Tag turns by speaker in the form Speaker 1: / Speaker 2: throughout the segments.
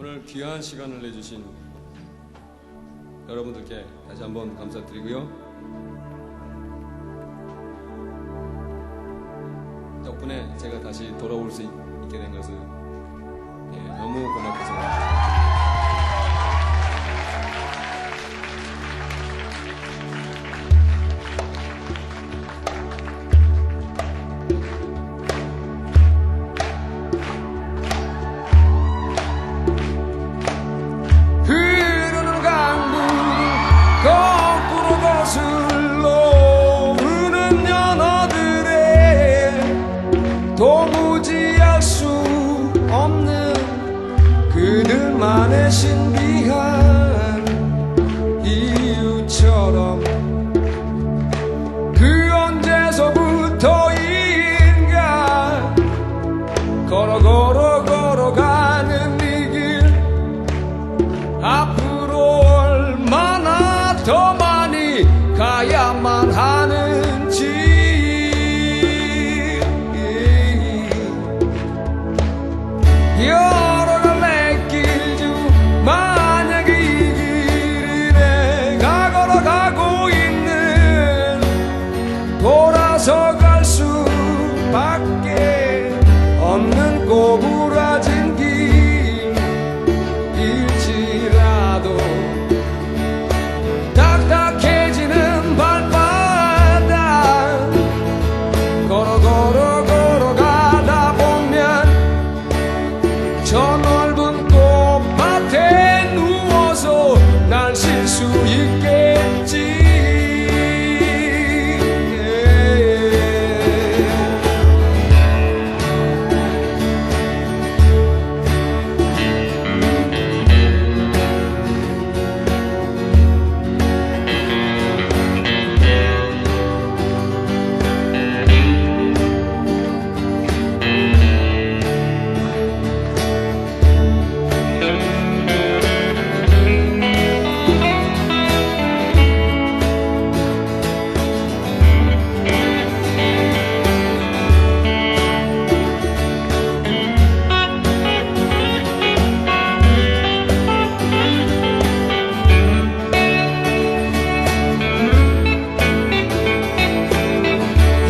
Speaker 1: 오늘 귀한 시간을 내주신 여러분들께 다시 한번 감사드리고요. 덕분에 제가 다시 돌아올 수 있게 된 것을 예, 너무 고맙게 생각합니다.
Speaker 2: 만의 신비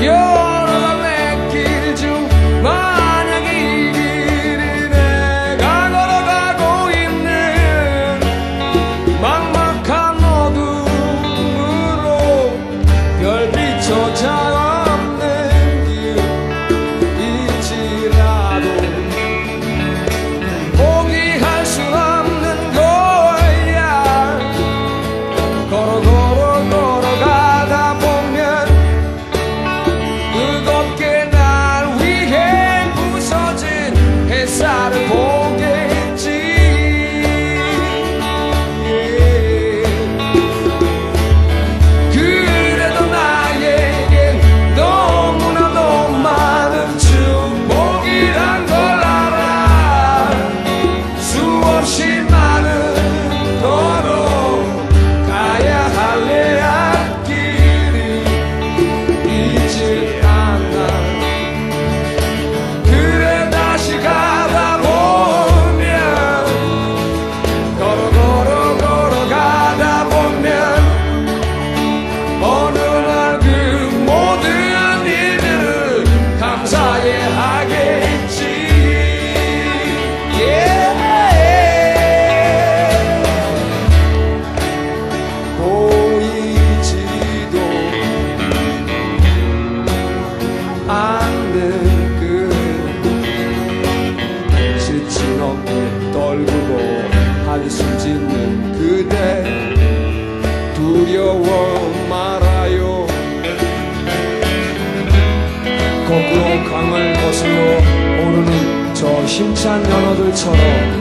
Speaker 2: You're 힘찬 연어들처럼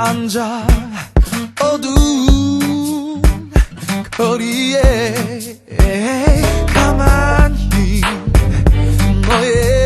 Speaker 3: 앉아 어두운 거리에 가만히 너의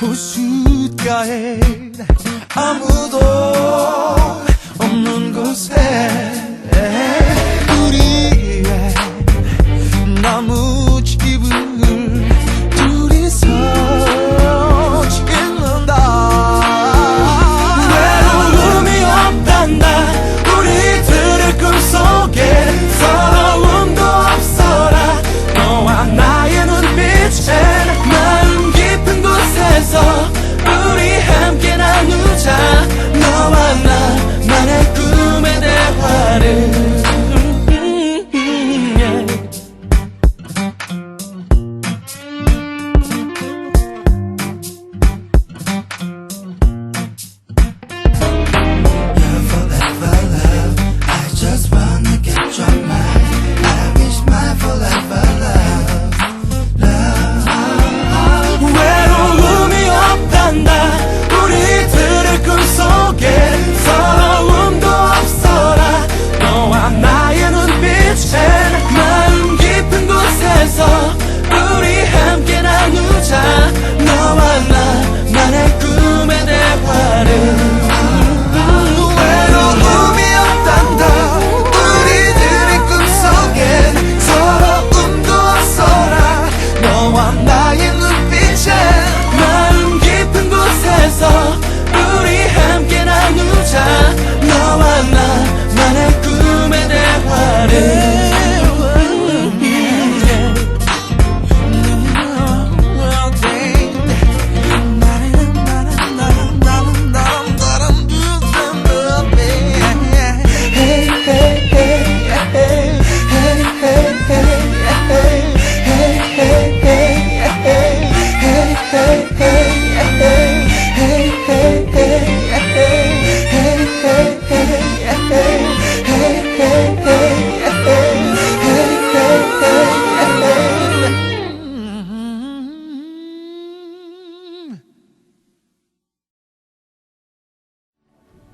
Speaker 3: 호숫가에 아무도 없는 곳에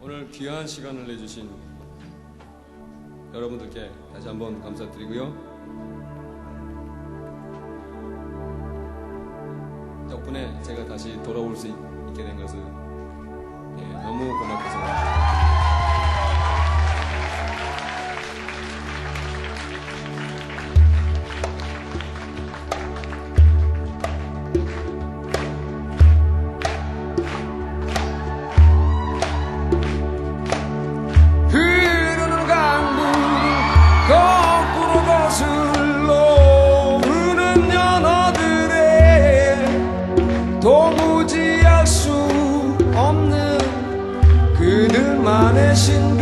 Speaker 1: 오늘 귀한 시간을 내주신 여러분들께 다시 한번 감사드리고요. 덕분에 제가 다시 돌아올 수 있게 된 것은 예, 너무 고맙고 생각합니다.
Speaker 2: 心。